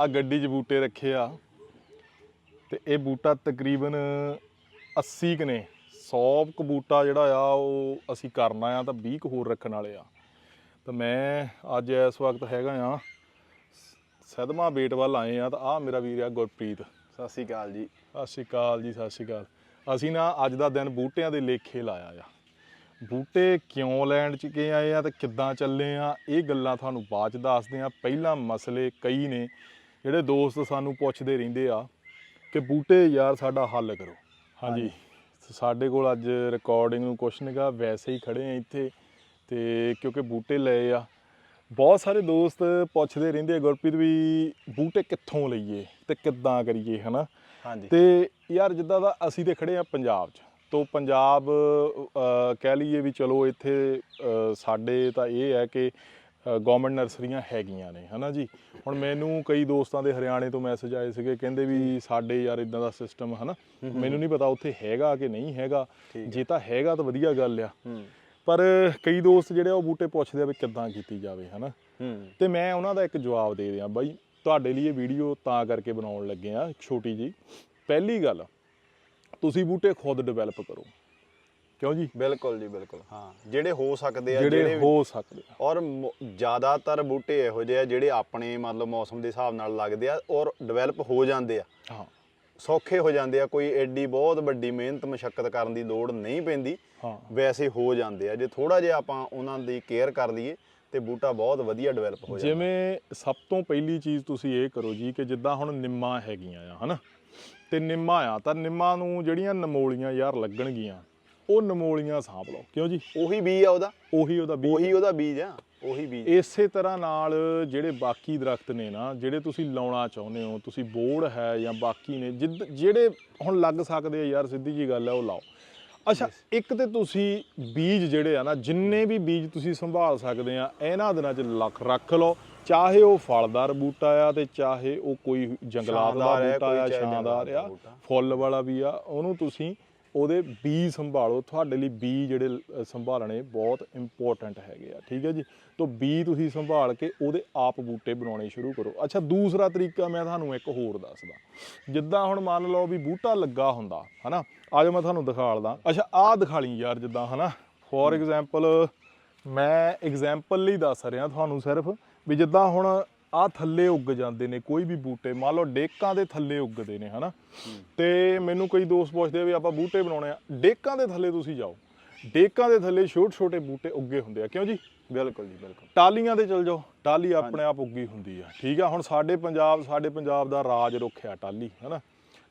ਆ ਗੱਡੀ 'ਚ ਬੂਟੇ ਰੱਖੇ ਆ ਤੇ ਇਹ ਬੂਟਾ ਤਕਰੀਬਨ 80 ਕੁ ਨੇ। 100 ਕੁ ਬੂਟਾ ਜਿਹੜਾ ਆ ਉਹ ਅਸੀਂ ਕਰਨਾ ਆ ਤਾਂ 20 ਕੁ ਹੋਰ ਰੱਖਣ ਵਾਲੇ ਆ। ਤਾਂ ਮੈਂ ਅੱਜ ਇਸ ਵਕਤ ਹੈਗਾ ਆ ਸਦਮਾ ਬੇਟ ਵੱਲ ਆਏ ਆ ਤਾਂ ਆ ਮੇਰਾ ਵੀਰ ਆ ਗੁਰਪ੍ਰੀਤ। ਸਤਿ ਸ਼੍ਰੀ ਅਕਾਲ ਜੀ। ਸਤਿ ਸ਼੍ਰੀ ਅਕਾਲ ਜੀ ਸਤਿ ਸ਼੍ਰੀ ਅਕਾਲ। ਅਸੀਂ ਨਾ ਅੱਜ ਦਾ ਦਿਨ ਬੂਟਿਆਂ ਦੇ ਲੇਖੇ ਲਾਇਆ ਆ। ਬੂਟੇ ਕਿਉਂ ਲੈਣ ਚ ਕੇ ਆਏ ਆ ਤੇ ਕਿੱਦਾਂ ਚੱਲੇ ਆ ਇਹ ਗੱਲਾਂ ਤੁਹਾਨੂੰ ਬਾਅਦ ਚ ਦੱਸਦੇ ਆ। ਪਹਿਲਾਂ ਮਸਲੇ ਕਈ ਨੇ ਜਿਹੜੇ ਦੋਸਤ ਸਾਨੂੰ ਪੁੱਛਦੇ ਰਹਿੰਦੇ ਆ ਕਿ ਬੂਟੇ ਯਾਰ ਸਾਡਾ ਹੱਲ ਕਰੋ। ਹਾਂਜੀ। ਸਾਡੇ ਕੋਲ ਅੱਜ ਰਿਕਾਰਡਿੰਗ ਨੂੰ ਕੁਛ ਨਹੀਂਗਾ ਵੈਸੇ ਹੀ ਖੜੇ ਆ ਇੱਥੇ ਤੇ ਕਿਉਂਕਿ ਬੂਟੇ ਲਏ ਆ। ਬਹੁਤ ਸਾਰੇ ਦੋਸਤ ਪੁੱਛਦੇ ਰਹਿੰਦੇ ਆ ਗੁਰਪ੍ਰੀਤ ਵੀ ਬੂਟੇ ਕਿੱਥੋਂ ਲਈਏ ਤੇ ਕਿੱਦਾਂ ਕਰੀਏ ਹਨਾ? ਹਾਂਜੀ। ਤੇ ਯਾਰ ਜਿੱਦਾਂ ਦਾ ਅਸੀਂ ਤੇ ਖੜੇ ਆ ਪੰਜਾਬ 'ਚ ਤੋਂ ਪੰਜਾਬ ਕਹਿ ਲਈਏ ਵੀ ਚਲੋ ਇੱਥੇ ਸਾਡੇ ਤਾਂ ਇਹ ਹੈ ਕਿ ਗਵਰਨਮੈਂਟ ਨਰਸਰੀਆਂ ਹੈਗੀਆਂ ਨੇ ਹਨਾ ਜੀ? ਹੁਣ ਮੈਨੂੰ ਕਈ ਦੋਸਤਾਂ ਦੇ ਹਰਿਆਣੇ ਤੋਂ ਮੈਸੇਜ ਆਏ ਸੀਗੇ ਕਹਿੰਦੇ ਵੀ ਸਾਡੇ ਯਾਰ ਇਦਾਂ ਦਾ ਸਿਸਟਮ ਹਨਾ? ਮੈਨੂੰ ਨਹੀਂ ਪਤਾ ਉੱਥੇ ਹੈਗਾ ਕਿ ਨਹੀਂ ਹੈਗਾ। ਜੇ ਤਾਂ ਹੈਗਾ ਤਾਂ ਵਧੀਆ ਗੱਲ ਆ। ਪਰ ਕਈ ਦੋਸਤ ਜਿਹੜੇ ਉਹ ਬੂਟੇ ਪੁੱਛਦੇ ਆ ਵੀ ਕਿੱਦਾਂ ਕੀਤੀ ਜਾਵੇ ਹਨਾ? ਤੇ ਮੈਂ ਉਹਨਾਂ ਦਾ ਇੱਕ ਜਵਾਬ ਦੇ ਦਿਆਂ ਬਾਈ ਤੁਹਾਡੇ ਲਈ ਇਹ ਵੀਡੀਓ ਤਾਂ ਕਰਕੇ ਬਣਾਉਣ ਲੱਗੇ ਆ ਛੋਟੀ ਜੀ ਪਹਿਲੀ ਗੱਲ ਤੁਸੀਂ ਬੂਟੇ ਖੁਦ ਡਿਵੈਲਪ ਕਰੋ। ਕਿਉਂ ਜੀ? ਬਿਲਕੁਲ ਜੀ ਬਿਲਕੁਲ। ਹਾਂ। ਜਿਹੜੇ ਹੋ ਸਕਦੇ ਆ ਜਿਹੜੇ ਹੋ ਸਕਦੇ ਆ। ਔਰ ਜ਼ਿਆਦਾਤਰ ਬੂਟੇ ਇਹੋ ਜਿਹੇ ਆ ਜਿਹੜੇ ਆਪਣੇ ਮਤਲਬ ਮੌਸਮ ਦੇ ਹਿਸਾਬ ਨਾਲ ਲੱਗਦੇ ਆ ਔਰ ਡਿਵੈਲਪ ਹੋ ਜਾਂਦੇ ਆ। ਹਾਂ। ਸੌਖੇ ਹੋ ਜਾਂਦੇ ਆ ਕੋਈ ਐਡੀ ਬਹੁਤ ਵੱਡੀ ਮਿਹਨਤ ਮਸ਼ੱਕਤ ਕਰਨ ਦੀ ਲੋੜ ਨਹੀਂ ਪੈਂਦੀ। ਹਾਂ। ਵੈਸੇ ਹੋ ਜਾਂਦੇ ਆ। ਜੇ ਥੋੜਾ ਜਿਹਾ ਆਪਾਂ ਉਹਨਾਂ ਦੀ ਕੇਅਰ ਕਰ ਲਈਏ ਤੇ ਬੂਟਾ ਬਹੁਤ ਵਧੀਆ ਡਿਵੈਲਪ ਹੋ ਜਾਂਦਾ। ਜਿਵੇਂ ਸਭ ਤੋਂ ਪਹਿਲੀ ਚੀਜ਼ ਤੁਸੀਂ ਇਹ ਕਰੋ ਜੀ ਕਿ ਜਿੱਦਾਂ ਹੁਣ ਨਿੰਮਾਂ ਹੈਗੀਆਂ ਆ ਹਨਾ? ਤੇ ਨਿੰਮਾਂ ਆ ਤਾਂ ਨਿੰਮਾਂ ਨੂੰ ਜਿਹੜੀਆਂ ਨਮੋਲੀਆਂ ਯਾਰ ਲੱਗਣਗੀਆਂ ਉਹ ਨਮੋਲੀਆਂ ਸਾਂਭ ਲਓ। ਕਿਉਂ ਜੀ? ਉਹੀ ਬੀਜ ਆ ਉਹਦਾ। ਉਹੀ ਉਹਦਾ ਬੀਜ ਉਹੀ ਉਹਦਾ ਬੀਜ ਆ ਉਹੀ ਬੀਜ। ਇਸੇ ਤਰ੍ਹਾਂ ਨਾਲ ਜਿਹੜੇ ਬਾਕੀ ਦਰਖਤ ਨੇ ਨਾ ਜਿਹੜੇ ਤੁਸੀਂ ਲਾਉਣਾ ਚਾਹੁੰਦੇ ਹੋ ਤੁਸੀਂ ਬੋੜ ਹੈ ਜਾਂ ਬਾਕੀ ਨੇ ਜਿੱਦ- ਜਿਹੜੇ ਹੁਣ ਲੱਗ ਸਕਦੇ ਆ ਯਾਰ ਸਿੱਧੀ ਜੀ ਗੱਲ ਹੈ ਉਹ ਲਾਓ। ਅੱਛਾ ਇੱਕ ਤੇ ਤੁਸੀਂ ਬੀਜ ਜਿਹੜੇ ਆ ਨਾ ਜਿੰਨੇ ਵੀ ਬੀਜ ਤੁਸੀਂ ਸੰਭਾਲ ਸਕਦੇ ਆ ਇਹਨਾਂ ਦਿਨਾਂ 'ਚ ਲੱਖ ਰੱਖ ਲਓ। ਚਾਹੇ ਉਹ ਫਲਦਾਰ ਬੂਟਾ ਆ ਤੇ ਚਾਹੇ ਉਹ ਕੋਈ ਜੰਗਲਾਤ ਦਾ ਬੂਟਾ ਆ ਸ਼ਾਨਦਾਰ ਆ। ਫੁੱਲ ਵਾਲਾ ਵੀ ਆ ਉਹਨੂੰ ਤੁਸੀਂ ਉਹਦੇ ਬੀ ਸੰਭਾਲੋ, ਤੁਹਾਡੇ ਲਈ ਬੀ ਜਿਹੜੇ ਸੰਭਾਲਣੇ ਬਹੁਤ ਇੰਪੋਰਟੈਂਟ ਹੈਗੇ ਆ, ਠੀਕ ਹੈ ਜੀ? ਤੋਂ ਬੀ ਤੁਸੀਂ ਸੰਭਾਲ ਕੇ ਉਹਦੇ ਆਪ ਬੂਟੇ ਬਣਾਉਣੇ ਸ਼ੁਰੂ ਕਰੋ। ਅੱਛਾ, ਦੂਸਰਾ ਤਰੀਕਾ ਮੈਂ ਤੁਹਾਨੂੰ ਇੱਕ ਹੋਰ ਦੱਸਦਾ। ਜਿੱਦਾਂ ਹੁਣ ਮੰਨ ਲਓ ਵੀ ਬੂਟਾ ਲੱਗਾ ਹੁੰਦਾ, ਹਨਾ? ਆਜੋ ਮੈਂ ਤੁਹਾਨੂੰ ਦਿਖਾਲਦਾ ਅੱਛਾ ਆਹ ਦਿਖਾ ਲਈ ਯਾਰ ਜਿੱਦਾਂ, ਹਨਾ? ਫੋਰ ਐਗਜ਼ਾਮਪਲ ਮੈਂ ਐਗਜ਼ਾਮਪਲ ਲਈ ਦੱਸ ਰਿਹਾ ਤੁਹਾਨੂੰ ਸਿਰਫ ਵੀ ਜਿੱਦਾਂ ਹੁਣ ਆਹ ਥੱਲੇ ਉੱਗ ਜਾਂਦੇ ਨੇ ਕੋਈ ਵੀ ਬੂਟੇ ਮੰਨ ਲਓ ਡੇਕਾਂ ਦੇ ਥੱਲੇ ਉੱਗਦੇ ਨੇ ਹਨਾ? ਤੇ ਮੈਨੂੰ ਕਈ ਦੋਸਤ ਪੁੱਛਦੇ ਆ ਵੀ ਆਪਾਂ ਬੂਟੇ ਬਣਾਉਣੇ ਆ ਡੇਕਾਂ ਦੇ ਥੱਲੇ ਤੁਸੀਂ ਜਾਓ। ਡੇਕਾਂ ਦੇ ਥੱਲੇ ਛੋਟੇ ਛੋਟੇ ਬੂਟੇ ਉੱਗੇ ਹੁੰਦੇ ਆ। ਕਿਉਂ ਜੀ? ਬਿਲਕੁਲ ਜੀ ਬਿਲਕੁਲ। ਟਾਲੀਆਂ ਤੇ ਚਲ ਜਾਓ ਟਾਲੀ ਆਪਣੇ ਆਪ ਉੱਗੀ ਹੁੰਦੀ ਆ। ਠੀਕ ਆ ਹੁਣ ਸਾਡੇ ਪੰਜਾਬ ਸਾਡੇ ਪੰਜਾਬ ਦਾ ਰਾਜ ਰੁੱਖਿਆ ਟਾਲੀ ਹਨਾ?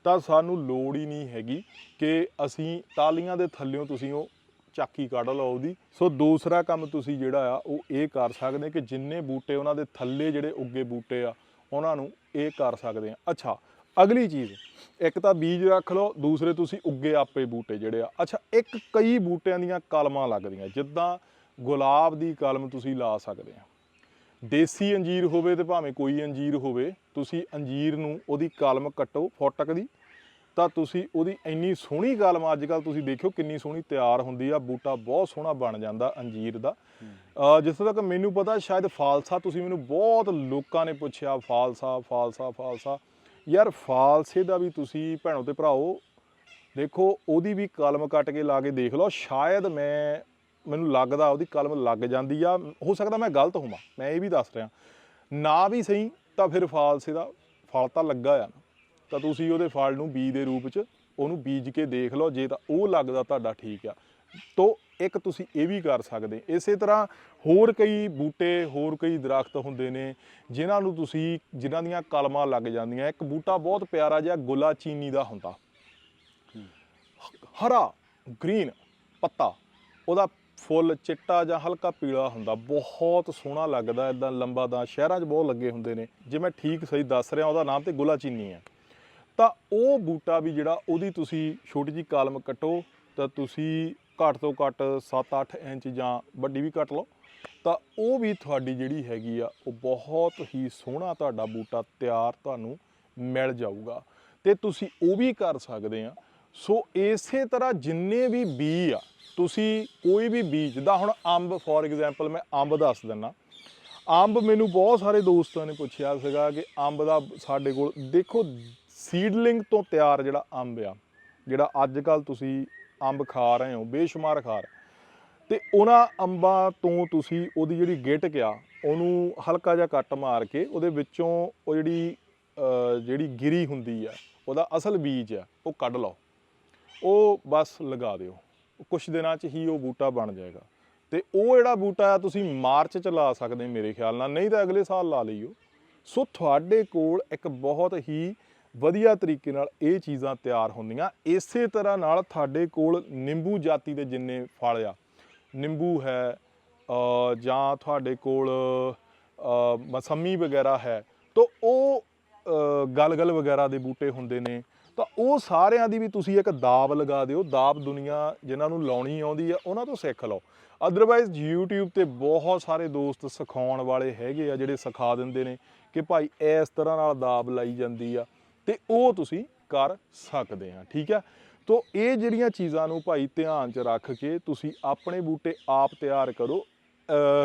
ਤਾਂ ਸਾਨੂੰ ਲੋੜ ਹੀ ਨਹੀਂ ਹੈਗੀ ਕਿ ਅਸੀਂ ਟਾਲੀਆਂ ਦੇ ਥੱਲਿਓਂ ਤੁਸੀਂ ਉਹ ਚਾਕੀ ਕੱਢ ਲਓ ਉਹਦੀ। ਸੋ ਦੂਸਰਾ ਕੰਮ ਤੁਸੀਂ ਜਿਹੜਾ ਆ, ਉਹ ਇਹ ਕਰ ਸਕਦੇ ਕਿ ਜਿੰਨੇ ਬੂਟੇ ਉਹਨਾਂ ਦੇ ਥੱਲੇ ਜਿਹੜੇ ਉੱਗੇ ਬੂਟੇ ਆ, ਉਹਨਾਂ ਨੂੰ ਇਹ ਕਰ ਸਕਦੇ ਆ। ਅੱਛਾ, ਅਗਲੀ ਚੀਜ਼, ਇੱਕ ਤਾਂ ਬੀਜ ਰੱਖ ਲਓ, ਦੂਸਰੇ ਤੁਸੀਂ ਉੱਗੇ ਆਪੇ ਬੂਟੇ ਜਿਹੜੇ ਆ। ਅੱਛਾ, ਇੱਕ ਕਈ ਬੂਟਿਆਂ ਦੀਆਂ ਕਲਮਾਂ ਲੱਗਦੀਆਂ, ਜਿੱਦਾਂ ਗੁਲਾਬ ਦੀ ਕਲਮ ਤੁਸੀਂ ਲਾ ਸਕਦੇ ਆ। ਦੇਸੀ ਅੰਜੀਰ ਹੋਵੇ ਤੇ ਭਾਵੇਂ ਕੋਈ ਅੰਜੀਰ ਹੋਵੇ, ਤੁਸੀਂ ਅੰਜੀਰ ਨੂੰ ਉਹਦੀ ਕਲਮ ਕੱਟੋ ਫੋਟਕ ਦੀ। ਤਾਂ ਤੁਸੀਂ ਉਹਦੀ ਇੰਨੀ ਸੋਹਣੀ ਕਲਮ ਅੱਜ ਕੱਲ ਤੁਸੀਂ ਦੇਖਿਓ ਕਿੰਨੀ ਸੋਹਣੀ ਤਿਆਰ ਹੁੰਦੀ ਆ, ਬੂਟਾ ਬਹੁਤ ਸੋਹਣਾ ਬਣ ਜਾਂਦਾ ਅੰਜੀਰ ਦਾ। ਜਿੱਥੋਂ ਤੱਕ ਮੈਨੂੰ ਪਤਾ ਸ਼ਾਇਦ ਫਾਲਸਾ, ਤੁਸੀਂ ਮੈਨੂੰ ਬਹੁਤ ਲੋਕਾਂ ਨੇ ਪੁੱਛਿਆ, ਫਾਲਸਾ ਫਾਲਸਾ ਫਾਲਸਾ। ਯਾਰ ਫਾਲਸੇ ਦਾ ਵੀ ਤੁਸੀਂ ਭੈਣੋ ਤੇ ਭਰਾਓ, ਦੇਖੋ ਉਹਦੀ ਵੀ ਕਲਮ ਕੱਟ ਕੇ ਲਾ ਕੇ ਦੇਖ ਲਓ, ਸ਼ਾਇਦ ਮੈਂ, ਮੈਨੂੰ ਲੱਗਦਾ ਉਹਦੀ ਕਲਮ ਲੱਗ ਜਾਂਦੀ ਆ, ਹੋ ਸਕਦਾ ਮੈਂ ਗਲਤ ਹੋਵਾਂ, ਮੈਂ ਇਹ ਵੀ ਦੱਸ ਰਿਹਾ। ਨਾ ਵੀ ਸਹੀ ਤਾਂ ਫਿਰ ਫਾਲਸੇ ਦਾ ਫਲ ਤਾਂ ਲੱਗਾ ਆ। ਤਾਂ ਤੁਸੀਂ ਉਹਦੇ ਫਲ ਨੂੰ ਬੀਜ ਦੇ ਰੂਪ 'ਚ ਉਹਨੂੰ ਬੀਜ ਕੇ ਦੇਖ ਲਓ, ਜੇ ਤਾਂ ਉਹ ਲੱਗਦਾ ਤੁਹਾਡਾ ਠੀਕ ਆ। ਤੋ ਇੱਕ ਤੁਸੀਂ ਇਹ ਵੀ ਕਰ ਸਕਦੇ। ਇਸੇ ਤਰ੍ਹਾਂ ਹੋਰ ਕਈ ਬੂਟੇ, ਹੋਰ ਕਈ ਦਰਖਤ ਹੁੰਦੇ ਨੇ, ਜਿਨ੍ਹਾਂ ਨੂੰ ਤੁਸੀਂ, ਜਿਨ੍ਹਾਂ ਦੀਆਂ ਕਲਮਾਂ ਲੱਗ ਜਾਂਦੀਆਂ। ਇੱਕ ਬੂਟਾ ਬਹੁਤ ਪਿਆਰਾ ਜਿਹਾ ਗੁਲਾ ਚੀਨੀ ਦਾ ਹੁੰਦਾ। ਹਰਾ, ਗ੍ਰੀਨ ਪੱਤਾ, ਉਹਦਾ ਫੁੱਲ ਚਿੱਟਾ ਜਾਂ ਹਲਕਾ ਪੀਲਾ ਹੁੰਦਾ। ਬਹੁਤ ਸੋਹਣਾ ਲੱਗਦਾ ਇਦਾਂ ਲੰਬਾ ਦਾ ਸ਼ਹਿਰਾਂ 'ਚ ਬਹੁਤ ਲੱਗੇ ਹੁੰਦੇ ਨੇ। ਜੇ ਮੈਂ ਠੀਕ ਸਹੀ ਦੱਸ ਰਿਹਾ, ਉਹਦਾ ਨਾਮ ਤੇ ਗੁਲਾ ਚੀਨੀ ਹੈ। ਤਾਂ ਉਹ ਬੂਟਾ ਵੀ ਜਿਹੜਾ ਉਹਦੀ ਤੁਸੀਂ ਛੋਟੀ ਜੀ ਕਾਲਮ ਕੱਟੋ, ਤਾਂ ਤੁਸੀਂ ਘੱਟ ਤੋਂ ਘੱਟ 7-8 ਇੰਚ ਜਾਂ ਵੱਡੀ ਵੀ ਕੱਟ ਲਓ। ਤਾਂ ਉਹ ਵੀ ਤੁਹਾਡੀ ਜਿਹੜੀ ਹੈਗੀ ਆ, ਉਹ ਬਹੁਤ ਹੀ ਸੋਹਣਾ ਤੁਹਾਡਾ ਬੂਟਾ ਤਿਆਰ ਤੁਹਾਨੂੰ ਮਿਲ ਜਾਊਗਾ। ਤੇ ਤੁਸੀਂ ਉਹ ਵੀ ਕਰ ਸਕਦੇ ਆ। ਸੋ ਇਸੇ ਤਰ੍ਹਾਂ ਜਿੰਨੇ ਵੀ ਬੀ ਆ, ਤੁਸੀਂ ਕੋਈ ਵੀ ਬੀਜ, ਜਿੱਦਾਂ ਹੁਣ ਅੰਬ ਫੋਰ ਐਗਜ਼ਾਮਪਲ ਮੈਂ ਅੰਬ ਦੱਸ ਦਿੰਨਾ। ਅੰਬ ਮੈਨੂੰ ਬਹੁਤ ਸਾਰੇ ਦੋਸਤਾਂ ਨੇ ਪੁੱਛਿਆ ਸੀਗਾ ਕਿ ਅੰਬ ਦਾ ਸਾਡੇ ਕੋਲ ਦੇਖੋ ਸੀਡਲਿੰਗ ਤੋਂ ਤਿਆਰ ਜਿਹੜਾ ਅੰਬ ਆ, ਜਿਹੜਾ ਅੱਜ ਕੱਲ ਤੁਸੀਂ ਅੰਬ ਖਾ ਰਹੇ ਹੋ, ਬੇਸ਼ੁਮਾਰ ਖਾ ਰਹੇ ਤੇ ਉਹਨਾਂ ਅੰਬਾਂ ਤੋਂ ਤੁਸੀਂ ਉਹਦੀ ਜਿਹੜੀ ਗਿਟਕ ਆ ਉਹਨੂੰ ਹਲਕਾ ਜਿਹਾ ਕੱਟ ਮਾਰ ਕੇ ਉਹਦੇ ਵਿੱਚੋਂ ਉਹ ਜਿਹੜੀ ਜਿਹੜੀ ਗਿਰੀ ਹੁੰਦੀ ਆ, ਉਹਦਾ ਅਸਲ ਬੀਜ ਆ, ਉਹ ਕੱਢ ਲਓ। ਉਹ ਬਸ ਲਗਾ ਦਿਓ। ਕੁਝ ਦਿਨਾਂ 'ਚ ਹੀ ਉਹ ਬੂਟਾ ਬਣ ਜਾਏਗਾ। ਤੇ ਉਹ ਜਿਹੜਾ ਬੂਟਾ ਆ, ਤੁਸੀਂ ਮਾਰਚ 'ਚ ਲਾ ਸਕਦੇ ਮੇਰੇ ਖਿਆਲ ਨਾਲ, ਨਹੀਂ ਤਾਂ ਅਗਲੇ ਸਾਲ ਲਾ ਲਈਓ। ਸੋ ਤੁਹਾਡੇ ਕੋਲ ਇੱਕ ਬਹੁਤ ਹੀ ਵਧੀਆ ਤਰੀਕੇ ਨਾਲ ਇਹ ਚੀਜ਼ਾਂ ਤਿਆਰ ਹੁੰਦੀਆਂ। ਇਸੇ ਤਰ੍ਹਾਂ ਨਾਲ ਤੁਹਾਡੇ ਕੋਲ ਨਿੰਬੂ ਜਾਤੀ ਦੇ ਜਿੰਨੇ ਫਲ ਆ ਨਿੰਬੂ ਹੈ ਜਾਂ ਤੁਹਾਡੇ ਕੋਲ ਮਸੰਮੀ ਵਗੈਰਾ ਹੈ ਤਾਂ ਉਹ ਅ, ਗਲਗਲ ਵਗੈਰਾ ਦੇ ਬੂਟੇ ਹੁੰਦੇ ਨੇ। ਤਾਂ ਉਹ ਸਾਰਿਆਂ ਦੀ ਵੀ ਤੁਸੀਂ ਇੱਕ ਦਾਬ ਲਗਾ ਦਿਓ। ਦਾਬ ਦੁਨੀਆ ਜਿਨ੍ਹਾਂ ਨੂੰ ਲਾਉਣੀ ਆਉਂਦੀ ਆ ਉਹਨਾਂ ਤੋਂ ਸਿੱਖ ਲਓ। ਅਦਰਵਾਈਜ਼ YouTube ਤੇ ਬਹੁਤ ਸਾਰੇ ਦੋਸਤ ਸਿਖਾਉਣ ਵਾਲੇ ਹੈਗੇ ਆ ਜਿਹੜੇ ਸਿਖਾ ਦਿੰਦੇ ਨੇ ਕਿ ਭਾਈ ਇਸ ਤਰ੍ਹਾਂ ਨਾਲ ਦਾਬ ਲਾਈ ਜਾਂਦੀ ਆ। ਤੇ ਉਹ ਤੁਸੀਂ ਕਰ ਸਕਦੇ ਆ ਠੀਕ ਆ ਤੋ ਇਹ ਜਿਹੜੀਆਂ ਚੀਜ਼ਾਂ ਨੂੰ ਭਾਈ ਧਿਆਨ 'ਚ ਰੱਖ ਕੇ ਤੁਸੀਂ ਆਪਣੇ ਬੂਟੇ ਆਪ ਤਿਆਰ ਕਰੋ।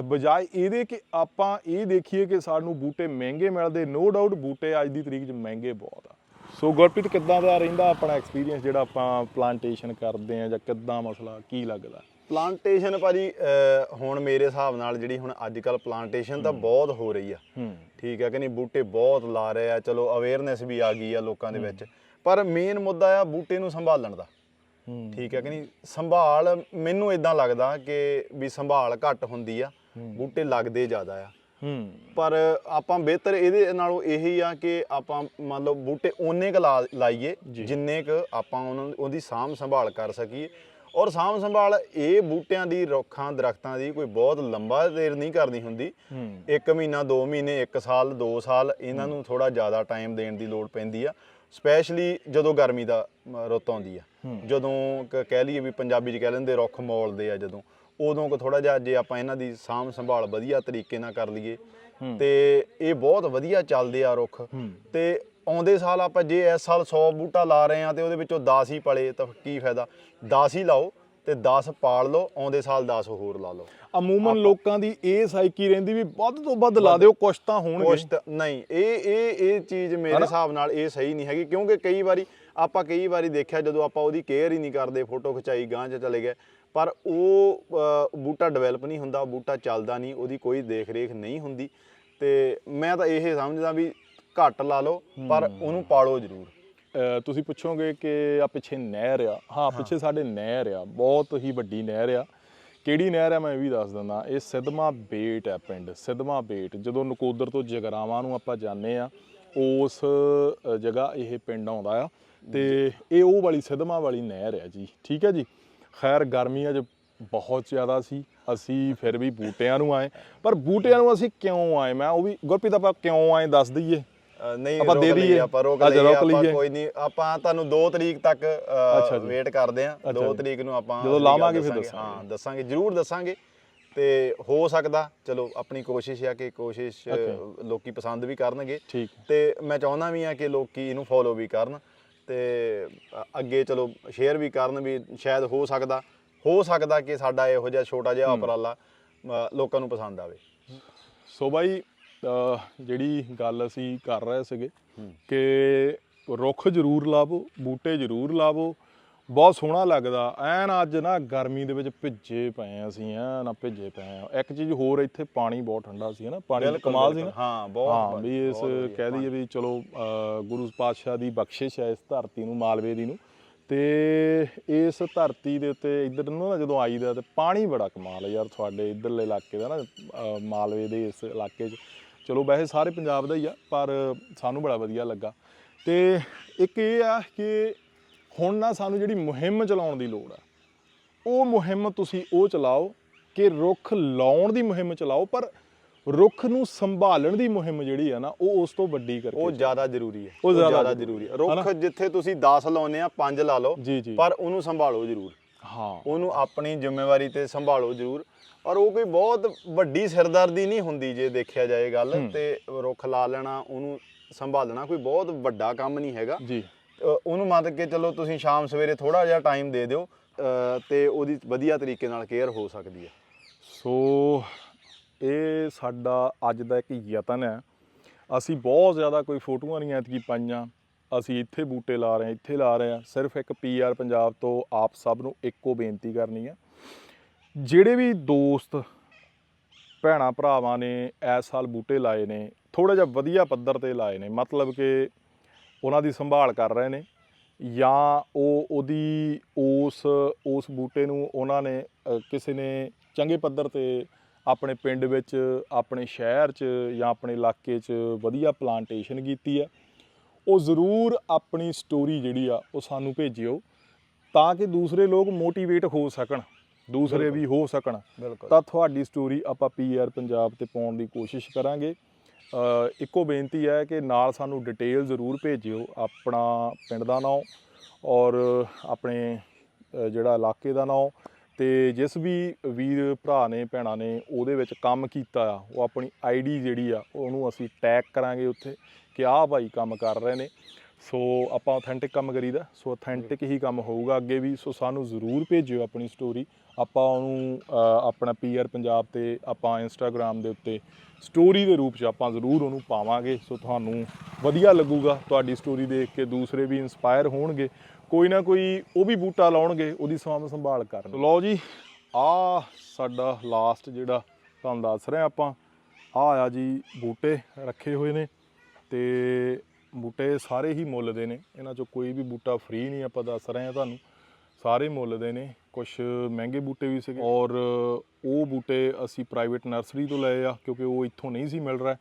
ਬਜਾਏ ਇਹਦੇ ਕਿ ਆਪਾਂ ਇਹ ਦੇਖੀਏ ਕਿ ਸਾਨੂੰ ਬੂਟੇ ਮਹਿੰਗੇ ਮਿਲਦੇ ਨੋ ਡਾਊਟ ਬੂਟੇ ਅੱਜ ਦੀ ਤਰੀਕ 'ਚ ਮਹਿੰਗੇ ਬਹੁਤ ਆ। ਸੋ ਗੁਰਪ੍ਰੀਤ, ਕਿੱਦਾਂ ਦਾ ਰਹਿੰਦਾ ਆਪਣਾ ਐਕਸਪੀਰੀਅੰਸ ਜਿਹੜਾ ਆਪਾਂ ਪਲਾਂਟੇਸ਼ਨ ਕਰਦੇ ਆ ਜਾਂ ਕਿੱਦਾਂ ਮਸਲਾ, ਕੀ ਲੱਗਦਾ? ਪਲਾਂਟੇਸ਼ਨ ਭਾਜੀ ਹੁਣ ਮੇਰੇ ਹਿਸਾਬ ਨਾਲ ਜਿਹੜੀ ਹੁਣ ਅੱਜ ਕੱਲ ਪਲਾਂਟੇਸ਼ਨ ਤਾਂ ਬਹੁਤ ਹੋ ਰਹੀ ਆ। ਠੀਕ ਹੈ ਕਿ ਨਹੀਂ? ਬੂਟੇ ਬਹੁਤ ਲਾ ਰਹੇ ਆ। ਚਲੋ ਅਵੇਅਰਨੈਸ ਵੀ ਆ ਗਈ ਆ ਲੋਕਾਂ ਦੇ ਵਿੱਚ। ਪਰ ਮੇਨ ਮੁੱਦਾ ਆ ਬੂਟੇ ਨੂੰ ਸੰਭਾਲਣ ਦਾ। ਠੀਕ ਹੈ ਕਿ ਨਹੀਂ? ਸੰਭਾਲ ਮੈਨੂੰ ਇਦਾਂ ਲੱਗਦਾ ਕਿ ਵੀ ਸੰਭਾਲ ਘੱਟ ਹੁੰਦੀ ਆ। ਬੂਟੇ ਲੱਗਦੇ ਜ਼ਿਆਦਾ ਆ। ਹੂੰ। ਪਰ ਆਪਾਂ ਬਿਹਤਰ ਇਹਦੇ ਨਾਲੋਂ ਇਹੀ ਆ ਕਿ ਆਪਾਂ ਮੰਨ ਲਓ ਬੂਟੇ ਓਨੇ ਕੁ ਲਾਈਏ। ਜਿੰਨੇ ਕੁ ਆਪਾਂ ਉਹਨਾਂ ਉਹਦੀ ਸਾਂਭ ਸੰਭਾਲ ਕਰ ਸਕੀਏ। ਔਰ ਸਾਂਭ ਸੰਭਾਲ ਇਹ ਬੂਟਿਆਂ ਦੀ ਰੁੱਖਾਂ ਦਰਖਤਾਂ ਦੀ ਕੋਈ ਬਹੁਤ ਲੰਬਾ ਦੇਰ ਨਹੀਂ ਕਰਨੀ ਹੁੰਦੀ। ਇੱਕ ਮਹੀਨਾ 2 ਮਹੀਨੇ 1 ਸਾਲ 2 ਸਾਲ ਇਹਨਾਂ ਨੂੰ ਥੋੜਾ ਜ਼ਿਆਦਾ ਟਾਈਮ ਦੇਣ ਦੀ ਲੋੜ ਪੈਂਦੀ ਆ। ਸਪੈਸ਼ਲੀ ਜਦੋਂ ਗਰਮੀ ਦਾ ਰੁੱਤ ਆਉਂਦੀ ਆ। ਜਦੋਂ ਕਹਿ ਲਈਏ ਵੀ ਪੰਜਾਬੀ 'ਚ ਕਹਿ ਲੈਂਦੇ ਰੁੱਖ ਮੌਲਦੇ ਆ ਜਦੋਂ ਉਦੋਂ ਕੋ ਥੋੜਾ ਜਿਹਾ ਜੇ ਆਪਾਂ ਇਹਨਾਂ ਦੀ ਸਾਂਭ ਸੰਭਾਲ ਵਧੀਆ ਤਰੀਕੇ ਨਾਲ ਕਰ ਲਈਏ। ਤੇ ਇਹ ਬਹੁਤ ਵਧੀਆ ਚੱਲਦੇ ਆ ਰੁੱਖ। ਤੇ ਆਉਂਦੇ ਸਾਲ ਆਪਾਂ ਜੇ ਇਸ ਸਾਲ 100 ਬੂਟਾ ਲਾ ਰਹੇ ਆ ਤੇ ਉਹਦੇ ਵਿੱਚੋਂ 10 ਹੀ ਪਲੇ ਤਾਂ ਕੀ ਫਾਇਦਾ? 10 ਹੀ ਲਾਓ ਤੇ 10 ਪਾਲ ਲਓ ਆਉਂਦੇ ਸਾਲ 10 ਹੋਰ ਲਾ ਲਓ। ਅਮੂਮਨ ਲੋਕਾਂ ਦੀ ਇਹ ਸਾਈਕੀ ਰਹਿੰਦੀ ਵੀ ਵੱਧ ਤੋਂ ਵੱਧ ਲਾ ਦਿਓ ਕੁਛ ਤਾਂ ਹੋਣਗੇ। ਕੁਛ ਨਹੀਂ ਇਹ ਇਹ ਇਹ ਚੀਜ਼ ਮੇਰੇ? ਹਿਸਾਬ ਨਾਲ ਇਹ ਸਹੀ ਨਹੀਂ ਹੈਗੀ ਕਿਉਂਕਿ ਕਈ ਵਾਰੀ ਆਪਾਂ ਕਈ ਵਾਰੀ ਦੇਖਿਆ ਜਦੋਂ ਆਪਾਂ ਉਹਦੀ ਕੇਅਰ ਹੀ ਨਹੀਂ ਕਰਦੇ ਫੋਟੋ ਖਿਚਾਈ ਗਾਂ 'ਚ ਚਲੇ ਗਏ ਪਰ ਉਹ ਬੂਟਾ ਡਿਵੈਲਪ ਨਹੀਂ ਹੁੰਦਾ ਬੂਟਾ ਚੱਲਦਾ ਨਹੀਂ ਉਹਦੀ ਕੋਈ ਦੇਖ ਰੇਖ ਨਹੀਂ ਹੁੰਦੀ। ਤੇ ਮੈਂ ਤਾਂ ਇਹ ਸਮਝਦਾ ਵੀ ਘੱਟ ਲਾ ਲਓ ਪਰ ਉਹਨੂੰ ਪਾਲੋ ਜ਼ਰੂਰ। ਤੁਸੀਂ ਪੁੱਛੋਗੇ ਕਿ ਆ ਪਿੱਛੇ ਨਹਿਰ ਆ। ਹਾਂ ਪਿੱਛੇ ਸਾਡੇ ਨਹਿਰ ਆ ਬਹੁਤ ਹੀ ਵੱਡੀ ਨਹਿਰ ਆ। ਕਿਹੜੀ ਨਹਿਰ ਆ ਮੈਂ ਇਹ ਵੀ ਦੱਸ ਦਿੰਦਾ ਇਹ ਸਿੱਧਵਾਂ ਬੇਟ ਹੈ ਪਿੰਡ ਸਿੱਧਵਾਂ ਬੇਟ। ਜਦੋਂ ਨਕੋਦਰ ਤੋਂ ਜਗਰਾਵਾਂ ਨੂੰ ਆਪਾਂ ਜਾਂਦੇ ਆ ਉਸ ਜਗ੍ਹਾ ਇਹ ਪਿੰਡ ਆਉਂਦਾ ਆ। ਤੇ ਇਹ ਉਹ ਵਾਲੀ ਸਿੱਧਵਾਂ ਵਾਲੀ ਨਹਿਰ ਆ ਜੀ ਠੀਕ ਹੈ ਜੀ? ਖੈਰ ਗਰਮੀਆਂ 'ਚ ਬਹੁਤ ਜ਼ਿਆਦਾ ਸੀ ਅਸੀਂ ਫਿਰ ਵੀ ਬੂਟਿਆਂ ਨੂੰ ਆਏ। ਪਰ ਬੂਟਿਆਂ ਨੂੰ ਅਸੀਂ ਕਿਉਂ ਆਏ? ਮੈਂ ਉਹ ਵੀ ਗੁਰਪ੍ਰੀਤ ਆਪਾਂ ਕਿਉਂ ਆਏ ਦੱਸ ਦਈਏ। ਨਹੀਂ ਆਪਾਂ ਦੇ ਦਈਏ। ਆਪਾਂ ਰੋਕ ਲਈਏ ਆਪਾਂ। ਕੋਈ ਨਹੀਂ ਆਪਾਂ ਤੁਹਾਨੂੰ 2 ਤਰੀਕ ਤੱਕ। ਵੇਟ ਕਰਦੇ ਆ ਅੱਛਾ 2 ਜੀ। ਤਰੀਕ ਨੂੰ ਆਪਾਂ ਜਦੋਂ ਲਾਵਾਂਗੇ ਫਿਰ ਦੱਸਾਂਗੇ। ਹਾਂ ਦੱਸਾਂਗੇ ਜਰੂਰ ਦੱਸਾਂਗੇ ਤੇ ਹੋ ਸਕਦਾ ਚਲੋ ਆਪਣੀ ਕੋਸ਼ਿਸ਼ ਆ ਕਿ ਕੋਸ਼ਿਸ਼. ਲੋਕੀ ਪਸੰਦ ਵੀ ਕਰਨਗੇ ਤੇ ਮੈਂ ਚਾਹੁੰਦਾ ਵੀ ਆ ਕਿ ਲੋਕੀ ਇਹਨੂੰ ਫੋਲੋ ਵੀ ਕਰਨ ਤੇ ਅੱਗੇ ਚਲੋ ਸ਼ੇਅਰ ਵੀ ਕਰਨ ਵੀ ਸ਼ਾਇਦ ਹੋ ਸਕਦਾ ਹੋ ਸਕਦਾ ਕਿ ਸਾਡਾ ਇਹੋ ਜਿਹਾ ਛੋਟਾ ਜਿਹਾ ਉਪਰਾਲਾ ਲੋਕਾਂ ਨੂੰ ਪਸੰਦ ਆਵੇ ਸੋ ਬਾਈ ਜਿਹੜੀ ਗੱਲ ਅਸੀਂ ਕਰ ਰਹੇ ਸੀਗੇ। ਕਿ ਰੁੱਖ ਜ਼ਰੂਰ ਲਾਵੋ ਬੂਟੇ ਜ਼ਰੂਰ ਲਾਵੋ ਬਹੁਤ ਸੋਹਣਾ ਲੱਗਦਾ। ਐਨ ਅੱਜ ਨਾ ਗਰਮੀ ਦੇ ਵਿੱਚ ਭਿੱਜੇ ਪਏ ਅਸੀਂ ਐਨ ਨਾ ਭਿੱਜੇ ਪਏ ਆ ਇੱਕ ਚੀਜ਼ ਹੋਰ ਇੱਥੇ ਪਾਣੀ ਬਹੁਤ ਠੰਡਾ ਸੀ ਹਨਾ ਪਾਣੀ ਕਮਾਲ ਸੀ ਨਾ। ਹਾਂ, ਬਹੁਤ ਹਾਂ ਵੀ ਇਸ ਕਹਿ ਦਈਏ ਵੀ ਚਲੋ ਗੁਰੂ ਪਾਤਸ਼ਾਹ ਦੀ ਬਖਸ਼ਿਸ਼ ਹੈ ਇਸ ਧਰਤੀ ਨੂੰ ਮਾਲਵੇ ਦੀ ਨੂੰ। ਤੇ ਇਸ ਧਰਤੀ ਦੇ ਉੱਤੇ ਇੱਧਰ ਨੂੰ ਨਾ ਜਦੋਂ ਆਈਦਾ ਤੇ ਪਾਣੀ ਬੜਾ ਕਮਾਲ ਯਾਰ ਤੁਹਾਡੇ ਇੱਧਰਲੇ ਇਲਾਕੇ ਦਾ ਨਾ ਮਾਲਵੇ ਦੇ ਇਸ ਇਲਾਕੇ 'ਚ। ਚਲੋ ਵੈਸੇ ਸਾਰੇ ਪੰਜਾਬ ਦਾ ਹੀ ਆ ਪਰ ਸਾਨੂੰ ਬੜਾ ਵਧੀਆ ਲੱਗਾ। ਤੇ ਇੱਕ ਇਹ ਆ ਕਿ ਹੁਣ ਨਾ ਸਾਨੂੰ ਜਿਹੜੀ ਮੁਹਿੰਮ ਚਲਾਉਣ ਦੀ ਲੋੜ ਆ ਉਹ ਮੁਹਿੰਮ ਤੁਸੀਂ ਉਹ ਚਲਾਓ ਕਿ ਰੁੱਖ ਲਾਉਣ ਦੀ ਮੁਹਿੰਮ ਚਲਾਓ ਪਰ ਰੁੱਖ ਨੂੰ ਸੰਭਾਲਣ ਦੀ ਮੁਹਿੰਮ ਜਿਹੜੀ ਆ ਨਾ ਉਹ ਉਸ ਤੋਂ ਵੱਡੀ ਕਰਕੇ ਉਹ ਜ਼ਿਆਦਾ ਜ਼ਰੂਰੀ ਹੈ। ਉਹ ਜ਼ਿਆਦਾ ਜ਼ਰੂਰੀ ਹੈ। ਰੁੱਖ ਜਿੱਥੇ ਤੁਸੀਂ 10 ਲਾਉਨੇ ਆ 5 ਲਾ ਲਓ ਪਰ ਉਹਨੂੰ ਸੰਭਾਲੋ ਜ਼ਰੂਰ। ਹਾਂ। ਉਹਨੂੰ ਆਪਣੀ ਜ਼ਿੰਮੇਵਾਰੀ ਤੇ ਸੰਭਾਲੋ ਜ਼ਰੂਰ। ਔਰ ਉਹ ਕੋਈ ਬਹੁਤ ਵੱਡੀ ਸਿਰਦਰਦੀ ਨਹੀਂ ਹੁੰਦੀ ਜੇ ਦੇਖਿਆ ਜਾਏ ਗੱਲ। ਤੇ ਰੁੱਖ ਲਾ ਲੈਣਾ ਉਹਨੂੰ ਸੰਭਾਲਣਾ ਕੋਈ ਬਹੁਤ ਵੱਡਾ ਕੰਮ ਨਹੀਂ ਹੈਗਾ। ਜੀ। ਉਹਨੂੰ ਮੰਨ ਕੇ ਚੱਲੋ ਤੁਸੀਂ ਸ਼ਾਮ ਸਵੇਰੇ ਥੋੜਾ ਜਿਹਾ ਟਾਈਮ ਦੇ ਦਿਓ ਤੇ ਉਹਦੀ ਵਧੀਆ ਤਰੀਕੇ ਨਾਲ ਕੇਅਰ ਹੋ ਸਕਦੀ ਹੈ। ਸੋ ਇਹ ਸਾਡਾ ਅੱਜ ਦਾ ਇੱਕ ਯਤਨ ਹੈ। ਅਸੀਂ ਬਹੁਤ ਜ਼ਿਆਦਾ ਕੋਈ ਫੋਟੋਆਂ ਨਹੀਂ ਐਤਕੀ ਪਾਈਆਂ। ਅਸੀਂ ਇੱਥੇ ਬੂਟੇ ਲਾ ਰਹੇ ਹਾਂ ਇੱਥੇ ਲਾ ਰਹੇ ਹਾਂ। ਸਿਰਫ ਇੱਕ ਪੀਆਰ ਪੰਜਾਬ ਤੋਂ ਆਪ ਸਭ ਨੂੰ ਇੱਕੋ ਬੇਨਤੀ ਕਰਨੀ ਹੈ ਜਿਹੜੇ ਵੀ ਦੋਸਤ ਭੈਣਾ ਭਰਾਵਾਂ ਨੇ ਇਸ ਸਾਲ ਬੂਟੇ ਲਾਏ ਨੇ ਥੋੜਾ ਜਿਹਾ ਵਧੀਆ ਪੱਧਰ ਤੇ ਲਾਏ ਨੇ, ਮਤਲਬ ਕਿ ਉਹਨਾਂ ਦੀ ਸੰਭਾਲ ਕਰ ਰਹੇ ਨੇ ਜਾਂ ਉਹ ਉਹਦੀ ਉਸ ਉਸ ਬੂਟੇ ਨੂੰ ਉਹਨਾਂ ਨੇ ਕਿਸੇ ਨੇ ਚੰਗੇ ਪੱਧਰ ਤੇ ਆਪਣੇ ਪਿੰਡ ਵਿੱਚ, ਆਪਣੇ ਸ਼ਹਿਰ 'ਚ ਜਾਂ ਆਪਣੇ ਇਲਾਕੇ 'ਚ ਵਧੀਆ ਪਲਾਂਟੇਸ਼ਨ ਕੀਤੀ ਹੈ, ਉਹ ਜ਼ਰੂਰ ਆਪਣੀ ਸਟੋਰੀ ਜਿਹੜੀ ਆ ਉਹ ਸਾਨੂੰ ਭੇਜਿਓ ਤਾਂ ਕਿ ਦੂਸਰੇ ਲੋਕ ਮੋਟੀਵੇਟ ਹੋ ਸਕਣ। ਦੂਸਰੇ ਵੀ ਹੋ ਸਕਣ। ਤਾਂ ਤੁਹਾਡੀ ਸਟੋਰੀ ਆਪਾਂ ਪੀਆਰ ਪੰਜਾਬ ਤੇ ਪਾਉਣ ਦੀ ਕੋਸ਼ਿਸ਼ ਕਰਾਂਗੇ। ਇੱਕੋ ਬੇਨਤੀ ਹੈ ਕਿ ਨਾਲ ਸਾਨੂੰ ਡਿਟੇਲ ਜ਼ਰੂਰ ਭੇਜਿਓ ਆਪਣਾ ਪਿੰਡ ਦਾ ਨਾਮ ਔਰ ਆਪਣੇ ਜਿਹੜਾ ਇਲਾਕੇ ਦਾ ਨਾਮ ਤੇ ਜਿਸ ਵੀ ਵੀਰ ਭਰਾ ਨੇ ਭੈਣਾਂ ਨੇ ਉਹਦੇ ਵਿੱਚ ਕੰਮ ਕੀਤਾ ਆ ਉਹ ਆਪਣੀ ਆਈਡੀ ਜਿਹੜੀ ਆ ਉਹਨੂੰ ਅਸੀਂ ਟੈਗ ਕਰਾਂਗੇ ਉੱਥੇ ਕਿ ਆਹ ਭਾਈ ਕੰਮ ਕਰ ਰਹੇ ਨੇ। ਸੋ ਆਪਾਂ ਆਥੈਂਟਿਕ ਕੰਮ ਕਰੀਦਾ ਸੋ ਆਥੈਂਟਿਕ ਹੀ ਕੰਮ ਹੋਊਗਾ। ਅੱਗੇ ਵੀ ਸੋ ਸਾਨੂੰ ਜ਼ਰੂਰ ਭੇਜਿਓ ਆਪਣੀ ਸਟੋਰੀ ਆਪਾਂ ਉਹਨੂੰ ਅ, ਆਪਣਾ ਪੀਆਰ ਪੰਜਾਬ ਤੇ ਆਪਾਂ ਇੰਸਟਾਗ੍ਰam ਦੇ ਉੱਤੇ ਸਟੋਰੀ ਦੇ ਰੂਪ 'ਚ ਆਪਾਂ ਜ਼ਰੂਰ ਉਹਨੂੰ ਪਾਵਾਂਗੇ। ਸੋ ਤੁਹਾਨੂੰ ਵਧੀਆ ਲੱਗੂਗਾ ਤੁਹਾਡੀ ਸਟੋਰੀ ਦੇਖ ਕੇ ਦੂਸਰੇ ਵੀ ਇਨਸਪਾਇਰ ਹੋਣਗੇ। ਕੋਈ ਨਾ ਕੋਈ ਉਹ ਵੀ ਬੂਟਾ ਲਾਉਣਗੇ ਉਹਦੀ ਸਾਂਭ ਸੰਭਾਲ ਕਰਨ ਲਓ ਜੀ ਆ ਸਾਡਾ ਲਾਸਟ ਜਿਹੜਾ ਤੁਹਾਨੂੰ ਦੱਸ ਰਿਹਾ ਆਪਾਂ ਆ ਆ ਜੀ ਬੂਟੇ ਰੱਖੇ ਹੋਏ ਨੇ ਤੇ ਬੂਟੇ ਸਾਰੇ ਹੀ ਮੁੱਲ ਦੇ ਨੇ। ਇਹਨਾਂ ਚੋਂ ਕੋਈ ਵੀ ਬੂਟਾ ਫ੍ਰੀ ਨਹੀਂ ਆਪਾਂ ਦੱਸ ਰਹੇ ਹਾਂ ਤੁਹਾਨੂੰ। ਸਾਰੇ ਮੁੱਲ ਦੇ ਨੇ। ਕੁਝ ਮਹਿੰਗੇ ਬੂਟੇ ਵੀ ਸੀਗੇ। ਔਰ ਉਹ ਬੂਟੇ ਅਸੀਂ ਪ੍ਰਾਈਵੇਟ ਨਰਸਰੀ ਤੋਂ ਲਏ ਆ, ਕਿਉਂਕਿ ਉਹ ਇੱਥੋਂ ਨਹੀਂ ਸੀ ਮਿਲ ਰਿਹਾ।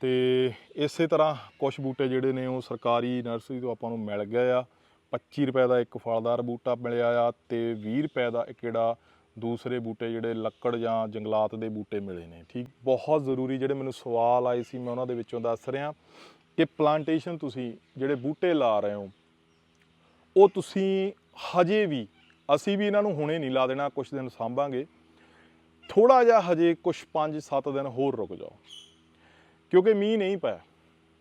ਤੇ ਇਸੇ ਤਰ੍ਹਾਂ ਕੁਝ ਬੂਟੇ ਜਿਹੜੇ ਨੇ ਉਹ ਸਰਕਾਰੀ ਨਰਸਰੀ ਤੋਂ ਆਪਾਂ ਨੂੰ ਮਿਲ ਗਏ ਆ। 25 ਰੁਪਏ ਦਾ ਇੱਕ ਫਲਦਾਰ ਬੂਟਾ ਮਿਲਿਆ ਆ ਤੇ 20 ਰੁਪਏ ਦਾ ਇੱਕ ਜਿਹੜਾ ਦੂਸਰੇ ਬੂਟੇ ਜਿਹੜੇ ਲੱਕੜ ਜਾਂ ਜੰਗਲਾਤ ਦੇ ਬੂਟੇ ਮਿਲੇ ਨੇ। ਠੀਕ? ਬਹੁਤ ਜ਼ਰੂਰੀ ਜਿਹੜੇ ਮੈਨੂੰ ਸਵਾਲ ਆਏ ਸੀ, ਮੈਂ ਉਹਨਾਂ ਦੇ ਵਿੱਚੋਂ ਦੱਸ ਰਿਹਾ। ਕਿ ਪਲਾਂਟੇਸ਼ਨ ਤੁਸੀਂ ਜਿਹੜੇ ਬੂਟੇ ਲਾ ਰਹੇ ਹੋ, ਉਹ ਤੁਸੀਂ ਹਜੇ ਵੀ, ਅਸੀਂ ਵੀ ਇਹਨਾਂ ਨੂੰ ਹੁਣੇ ਨਹੀਂ ਲਾ ਦੇਣਾ ਕੁਝ ਦਿਨ ਸਾਂਭਾਂਗੇ। ਥੋੜਾ ਜਿਹਾ ਹਜੇ ਕੁਝ 5-7 ਦਿਨ ਹੋਰ ਰੁਕ ਜਾਓ। ਕਿਉਂਕਿ ਮੀਂਹ ਨਹੀਂ ਪਿਆ।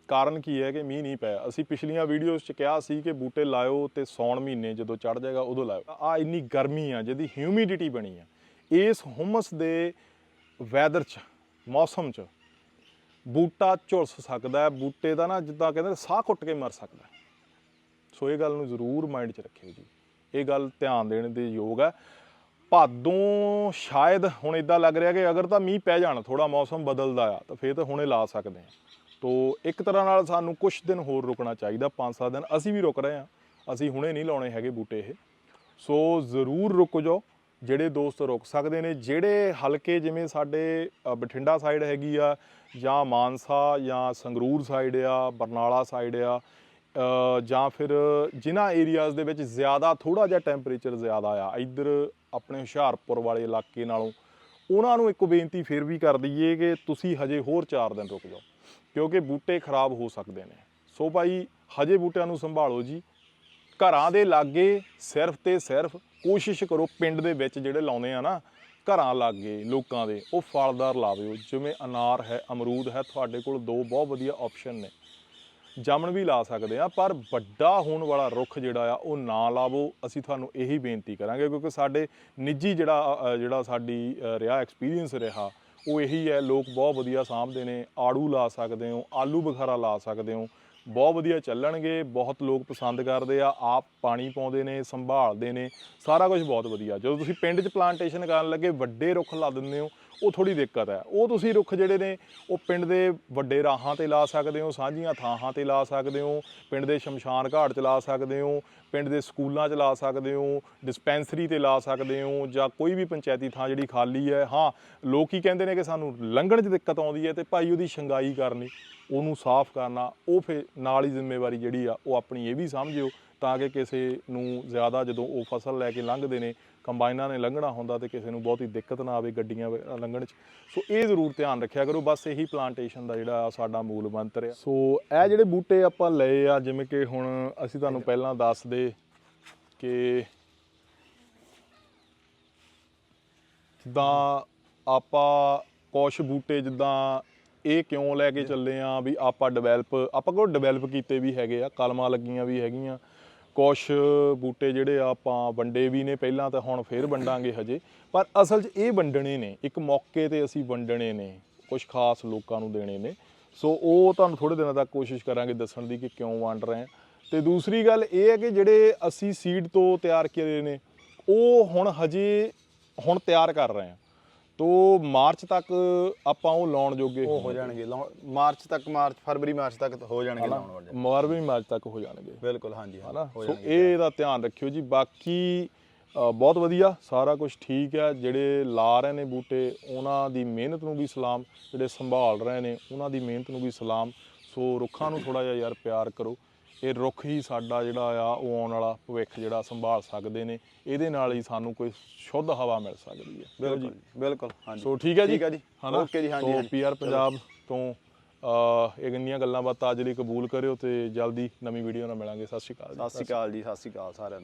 ਕਾਰਨ ਕੀ ਹੈ ਕਿ ਮੀਂਹ ਨਹੀਂ ਪਿਆ। ਅਸੀਂ ਪਿਛਲੀਆਂ ਵੀਡੀਓਜ਼ 'ਚ ਕਿਹਾ ਸੀ ਕਿ ਬੂਟੇ ਲਾਇਓ ਤੇ ਸੌਣ ਮਹੀਨੇ ਜਦੋਂ ਚੜ ਜਾਏਗਾ ਉਦੋਂ ਲਾਇਓ। ਆ ਇੰਨੀ ਗਰਮੀ ਆ ਜਿਹਦੀ ਹਿਊਮਿਡਿਟੀ ਬਣੀ ਆ। ਇਸ ਹੁਮਸ ਦੇ ਵੈਦਰ 'ਚ, ਮੌਸਮ 'ਚ ਬੂਟਾ ਝੁਲਸ ਸਕਦਾ ਹੈ, ਬੂਟੇ ਦਾ ਨਾ ਜਿੱਦਾਂ ਕਹਿੰਦੇ ਸਾਹ ਘੁੱਟ ਕੇ ਮਰ ਸਕਦਾ ਸੋ ਇਹ ਗੱਲ ਨੂੰ ਜ਼ਰੂਰ ਮਾਈਂਡ 'ਚ ਰੱਖਿਓ ਜੀ। ਇਹ ਗੱਲ ਧਿਆਨ ਦੇਣ ਦੇ ਯੋਗ ਹੈ। ਭਾਦੋਂ ਸ਼ਾਇਦ ਹੁਣ ਇਦਾਂ ਲੱਗ ਰਿਹਾ ਕਿ ਅਗਰ ਤਾਂ ਮੀਂਹ ਪੈ ਜਾਣ ਥੋੜਾ ਮੌਸਮ ਬਦਲਦਾ ਆ, ਤਾਂ ਫੇਰ ਤਾਂ ਹੁਣੇ ਲਾ ਸਕਦੇ ਆ ਤੋ ਇੱਕ ਤਰ੍ਹਾਂ ਨਾਲ ਸਾਨੂੰ ਕੁਝ ਦਿਨ ਹੋਰ ਰੁਕਣਾ ਚਾਹੀਦਾ 5-7 ਦਿਨ ਅਸੀਂ ਵੀ ਰੁਕ ਰਹੇ ਆ ਅਸੀਂ ਹੁਣੇ ਨਹੀਂ ਲਾਉਣੇ ਹੈਗੇ ਬੂਟੇ ਇਹ। ਸੋ ਜ਼ਰੂਰ ਰੁਕ ਜਾਓ। ਜਿਹੜੇ ਦੋਸਤ ਰੁਕ ਸਕਦੇ ਨੇ, ਜਿਹੜੇ ਹਲਕੇ ਜਿਵੇਂ ਸਾਡੇ ਬਠਿੰਡਾ ਸਾਈਡ ਹੈਗੀ ਆ ਜਾਂ ਮਾਨਸਾ ਜਾਂ ਸੰਗਰੂਰ ਸਾਈਡ ਆ, ਬਰਨਾਲਾ ਸਾਈਡ ਆ ਜਾਂ ਫਿਰ ਜਿਨ੍ਹਾਂ ਏਰੀਆਜ਼ ਦੇ ਵਿੱਚ ਜ਼ਿਆਦਾ ਥੋੜਾ ਜਿਹਾ ਟੈਂਪਰੇਚਰ ਜ਼ਿਆਦਾ ਆ, ਇੱਧਰ ਆਪਣੇ ਹੁਸ਼ਿਆਰਪੁਰ ਵਾਲੇ ਇਲਾਕੇ ਨਾਲੋਂ, ਉਹਨਾਂ ਨੂੰ ਇੱਕ ਬੇਨਤੀ ਫਿਰ ਵੀ ਕਰ ਦਈਏ ਕਿ ਤੁਸੀਂ ਹਜੇ ਹੋਰ 4 ਦਿਨ ਰੁਕ ਜਾਓ, ਕਿਉਂਕਿ ਬੂਟੇ ਖਰਾਬ ਹੋ ਸਕਦੇ ਨੇ। ਸੋ ਭਾਈ, ਹਜੇ ਬੂਟਿਆਂ ਨੂੰ ਸੰਭਾਲੋ ਜੀ। ਘਰਾਂ ਦੇ ਲਾਗੇ ਸਿਰਫ ਤੇ ਸਿਰਫ ਕੋਸ਼ਿਸ਼ ਕਰੋ ਪਿੰਡ ਦੇ ਵਿੱਚ ਜਿਹੜੇ ਲਾਉਂਦੇ ਆ ਨਾ, ਘਰਾਂ ਲਾਗੇ ਲੋਕਾਂ ਦੇ, ਉਹ ਫਲਦਾਰ ਲਾਵਿਓ। ਜਿਵੇਂ ਅਨਾਰ ਹੈ, ਅਮਰੂਦ ਹੈ, ਤੁਹਾਡੇ ਕੋਲ ਦੋ ਬਹੁਤ ਵਧੀਆ ਆਪਸ਼ਨ ਨੇ। ਜਾਮਣ ਵੀ ਲਾ ਸਕਦੇ ਆ, ਪਰ ਵੱਡਾ ਹੋਣ ਵਾਲਾ ਰੁੱਖ ਜਿਹੜਾ ਆ, ਉਹ ਨਾ ਲਾਵੋ। ਅਸੀਂ ਤੁਹਾਨੂੰ ਇਹੀ ਬੇਨਤੀ ਕਰਾਂਗੇ, ਕਿਉਂਕਿ ਸਾਡੇ ਨਿੱਜੀ ਜਿਹੜਾ ਜਿਹੜਾ ਸਾਡੀ ਰਿਹਾ ਐਕਸਪੀਰੀਅੰਸ ਰਿਹਾ, ਉਹ ਇਹੀ ਹੈ, ਲੋਕ ਬਹੁਤ ਵਧੀਆ ਸਾਂਭਦੇ ਨੇ। ਆੜੂ ਲਾ ਸਕਦੇ ਹੋ, ਆਲੂ ਬੁਖਾਰਾ ਲਾ ਸਕਦੇ ਹੋ। ਬਹੁਤ ਵਧੀਆ ਚੱਲਣਗੇ, ਬਹੁਤ ਲੋਕ ਪਸੰਦ ਕਰਦੇ ਆ, ਆਪ ਪਾਣੀ ਪਾਉਂਦੇ ਨੇ, ਸੰਭਾਲਦੇ ਨੇ, ਸਾਰਾ ਕੁਝ ਬਹੁਤ ਵਧੀਆ। ਜਦੋਂ ਤੁਸੀਂ ਪਿੰਡ 'ਚ ਪਲਾਂਟੇਸ਼ਨ ਕਰਨ ਲੱਗੇ, ਵੱਡੇ ਰੁੱਖ ਲਾ ਦਿੰਦੇ ਹੋ ਉਹ ਥੋੜੀ ਦਿੱਕਤ ਹੈ। ਉਹ ਤੁਸੀਂ ਰੁੱਖ ਜਿਹੜੇ ਨੇ, ਉਹ ਪਿੰਡ ਦੇ ਵੱਡੇ ਰਾਹਾਂ ਤੇ ਲਾ ਸਕਦੇ ਹੋ, ਸਾਂਝੀਆਂ ਥਾਹਾਂ ਤੇ ਲਾ ਸਕਦੇ ਹੋ, ਪਿੰਡ ਦੇ ਸ਼ਮਸ਼ਾਨ ਘਾਟ 'ਚ ਲਾ ਸਕਦੇ ਹੋ, ਪਿੰਡ ਦੇ ਸਕੂਲਾਂ 'ਚ ਲਾ ਸਕਦੇ ਹੋ, ਡਿਸਪੈਂਸਰੀ ਤੇ ਲਾ ਸਕਦੇ ਹੋ ਜਾਂ ਕੋਈ ਵੀ ਪੰਚਾਇਤੀ ਥਾਂ ਜਿਹੜੀ ਖਾਲੀ ਹੈ। ਹਾਂ, ਲੋਕ ਕੀ ਕਹਿੰਦੇ ਨੇ ਕਿ ਸਾਨੂੰ ਲੰਘਣ 'ਚ ਦਿੱਕਤ ਆਉਂਦੀ ਹੈ ਤੇ ਭਾਈ ਉਹਦੀ ਸ਼ੰਗਾਈ ਕਰਨੀ, ਉਹਨੂੰ ਸਾਫ਼ ਕਰਨਾ, ਉਹ ਫਿਰ ਨਾਲ ਹੀ ਜ਼ਿੰਮੇਵਾਰੀ ਜਿਹੜੀ ਆ, ਉਹ ਆਪਣੀ ਇਹ ਵੀ ਸਮਝਿਓ ਤਾਂ ਕਿ ਕਿਸੇ ਨੂੰ ਜ਼ਿਆਦਾ ਜਦੋਂ ਉਹ ਫਸਲ ਲੈ ਕੇ ਲੰਘਦੇ ਨੇ ਕੰਬਾਈਨਾਂ ਨੇ ਲੰਘਣਾ ਹੁੰਦਾ ਤੇ ਕਿਸੇ ਨੂੰ ਬਹੁਤੀ ਦਿੱਕਤ ਨਾ ਆਵੇ ਗੱਡੀਆਂ ਲੰਘਣ 'ਚ। ਸੋ ਇਹ ਜ਼ਰੂਰ ਧਿਆਨ ਰੱਖਿਆ ਕਰੋ ਬਸ ਇਹੀ ਪਲਾਂਟੇਸ਼ਨ ਦਾ ਜਿਹੜਾ ਸਾਡਾ ਮੂਲ ਮੰਤਰ ਆ। ਸੋ ਇਹ ਜਿਹੜੇ ਬੂਟੇ ਆਪਾਂ ਲਏ ਆ ਜਿਵੇਂ ਕਿ ਹੁਣ ਅਸੀਂ ਤੁਹਾਨੂੰ ਪਹਿਲਾਂ ਦੱਸਦੇ ਕਿ ਜਿੱਦਾਂ ਆਪਾਂ ਕੁਛ ਬੂਟੇ ਜਿੱਦਾਂ ਇਹ ਕਿਉਂ ਲੈ ਕੇ ਚੱਲੇ ਆ ਵੀ ਆਪਾਂ ਡਿਵੈਲਪ ਆਪਾਂ ਕੋਲ ਡਿਵੈਲਪ ਕੀਤੇ ਵੀ ਹੈਗੇ ਆ ਕਲਮਾਂ ਲੱਗੀਆਂ ਵੀ ਹੈਗੀਆਂ ਕੁਛ ਬੂਟੇ ਜਿਹੜੇ ਆ ਆਪਾਂ ਵੰਡੇ ਵੀ ਨੇ, ਪਹਿਲਾਂ ਤਾਂ ਹੁਣ ਫੇਰ ਵੰਡਾਂਗੇ ਹਜੇ। ਪਰ ਅਸਲ 'ਚ ਇਹ ਵੰਡਣੇ ਨੇ, ਇੱਕ ਮੌਕੇ ਤੇ ਅਸੀਂ ਵੰਡਣੇ ਨੇ ਕੁਝ ਖਾਸ ਲੋਕਾਂ ਨੂੰ ਦੇਣੇ ਨੇ। ਸੋ ਉਹ ਤੁਹਾਨੂੰ ਥੋੜੇ ਦਿਨਾਂ ਤੱਕ ਕੋਸ਼ਿਸ਼ ਕਰਾਂਗੇ ਦੱਸਣ ਦੀ ਕਿ ਕਿਉਂ ਵੰਡ ਰਹੇ ਹਾਂ। ਤੇ ਦੂਸਰੀ ਗੱਲ ਇਹ ਹੈ ਕਿ ਜਿਹੜੇ ਅਸੀਂ ਸੀਡ ਤੋਂ ਤਿਆਰ ਕੀਤੇ ਨੇ, ਉਹ ਹੁਣ ਹਜੇ ਹੁਣ ਤਿਆਰ ਕਰ ਰਹੇ ਹਾਂ। ਤੋ ਮਾਰਚ ਤੱਕ ਆਪਾਂ ਉਹ ਲਾਉਣ ਜੋਗੇ ਉਹ ਹੋ ਜਾਣਗੇ ਲਾਉਣ- ਮਾਰਚ ਤੱਕ ਮਾਰਚ ਫਰਵਰੀ ਮਾਰਚ ਤੱਕ ਹੋ ਜਾਣਗੇ ਲਾਉਣ ਵਾਲੇ। ਮਾਰਚ ਮਾਰਚ ਤੱਕ ਹੋ ਜਾਣਗੇ। ਬਿਲਕੁਲ ਹਾਂਜੀ ਹਾਂ ਹਨਾ? ਹੋ ਸੋ ਜਾਣਗੇ। ਇਹ ਦਾ ਧਿਆਨ ਰੱਖਿਓ ਜੀ। ਬਾਕੀ ਅ, ਬਹੁਤ ਵਧੀਆ ਸਾਰਾ ਕੁਝ ਠੀਕ ਹੈ। ਜਿਹੜੇ ਲਾ ਰਹੇ ਨੇ ਬੂਟੇ ਉਹਨਾਂ ਦੀ ਮਿਹਨਤ ਨੂੰ ਵੀ ਸਲਾਮ। ਜਿਹੜੇ ਸੰਭਾਲ ਰਹੇ ਨੇ ਉਹਨਾਂ ਦੀ ਮਿਹਨਤ ਨੂੰ ਵੀ ਸਲਾਮ। ਸੋ ਰੁੱਖਾਂ ਨੂੰ ਥੋੜਾ ਜਿਹਾ ਯਾਰ ਪਿਆਰ ਕਰੋ। ਇਹ ਰੁੱਖ ਹੀ ਸਾਡਾ ਜਿਹੜਾ ਆ ਉਹ ਆਉਣ ਵਾਲਾ ਭਵਿੱਖ ਜਿਹੜਾ ਸੰਭਾਲ ਸਕਦੇ ਨੇ ਇਹਦੇ ਨਾਲ ਹੀ ਸਾਨੂੰ ਕੋਈ ਸ਼ੁੱਧ ਹਵਾ ਮਿਲ ਸਕਦੀ ਹੈ। ਬਿਲਕੁਲ ਜੀ, ਬਿਲਕੁਲ ਹਾਂਜੀ। ਸੋ ਠੀਕ ਹੈ ਜੀ? ਠੀਕ ਹੈ ਜੀ। ਓਕੇ ਜੀ ਹਾਂਜੀ ਸੋ। ਪੀਆਰ ਪੰਜਾਬ ਤੋਂ ਇਹ ਗੰਨੀਆਂ ਗੱਲਾਂ ਬਾਤਾਂ ਅੱਜ ਲਈ ਕਬੂਲ ਕਰਿਓ ਤੇ ਜਲਦੀ ਨਵੀਂ ਵੀਡੀਓ ਨਾਲ ਮਿਲਾਂਗੇ। ਸਤਿ ਸ਼੍ਰੀ ਅਕਾਲ ਜੀ। ਸਤਿ ਸ਼੍ਰੀ ਅਕਾਲ ਜੀ ਸਤਿ ਸ਼੍ਰੀ ਅਕਾਲ ਸਾਰਿਆਂ ਨੂੰ।